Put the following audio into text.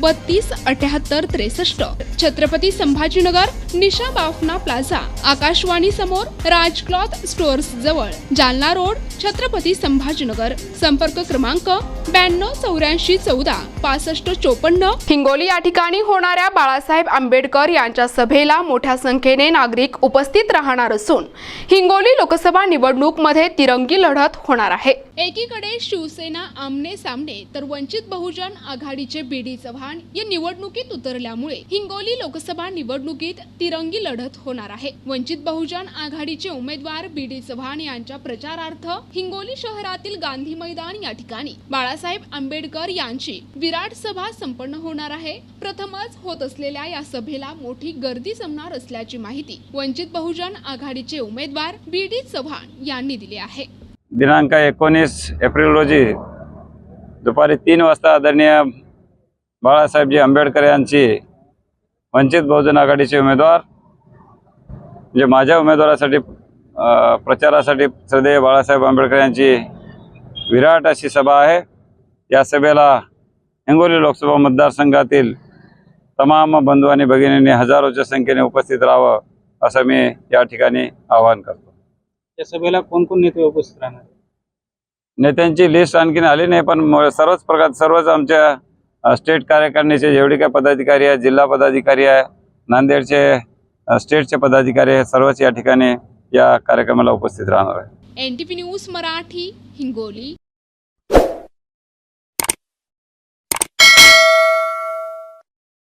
बत्तीस अठ्याहत्तर त्रेसष्ट. छत्रपती संभाजीनगर निशा बाफना प्लाझा. आकाशवाणी समोर राज क्लॉथ स्टोअर्स जवळ. जालना रोड छत्रपती संभाजीनगर. संपर्क क्रमांक ब्याण्णव चौऱ्याऐंशी चौदा पासष्ट चोपन्न. हिंगोली या ठिकाणी होणाऱ्या बाळासाहेब आंबेडकर यांच्या सभेला मोठ्या संख्येने नागरिक उपस्थित राहणार असून हिंगोली लोकसभा निवडणूकमध्ये तिरंगी लढत होणार आहे. एकीकडे शिवसेना आमने सामने तर वंचित बहुजन आघाडीचे बीडी चव्हाण या निवडणुकीत उतरल्यामुळे हिंगोली लोकसभा निवडणुकीत तिरंगी लढत होणार आहे. वंचित बहुजन आघाडीचे उमेदवार बीडी चव्हाण यांच्या प्रचारार्थ हिंगोली शहरातील गांधी मैदान या ठिकाणी. बाळासाहेब आंबेडकर यांची विराट सभा संपन्न होणार आहे. प्रथमच होत असलेल्या या सभेला मोठी गर्दी जमणार असल्याची माहिती वंचित बहुजन आघाडीचे उमेदवार बीडी चव्हाण यांनी दिली आहे. दिनांक एकोणीस एप्रिल रोजी दुपारी तीन वाजता आदरणीय बाळासाहेबजी आंबेडकर यांची वंचित बहुजन आघाडीचे उमेदवार म्हणजे माझ्या उमेदवारासाठी प्रचारासाठी श्रद्धेय बाळासाहेब आंबेडकर यांची विराट अशी सभा आहे. या सभेला हिंगोली लोकसभा मतदारसंघातील तमाम बंधू आणि भगिनींनी हजारोच्या संख्येने उपस्थित राहावं असं मी या ठिकाणी आवाहन करतो. या सभेला कोण कोण नेते उपस्थित राहणार? नेत्यांची लिस्ट आणखीन आली नाही पण सर्वच प्रकार सर्वच आमच्या स्टेट कार्यकारिणीचे जेवढे काही पदाधिकारी आहे जिल्हा पदाधिकारी आहे नांदेडचे स्टेटचे पदाधिकारी आहे सर्वच या ठिकाणी या कार्यक्रमाला उपस्थित राहणार आहे एन न्यूज मराठी हिंगोली.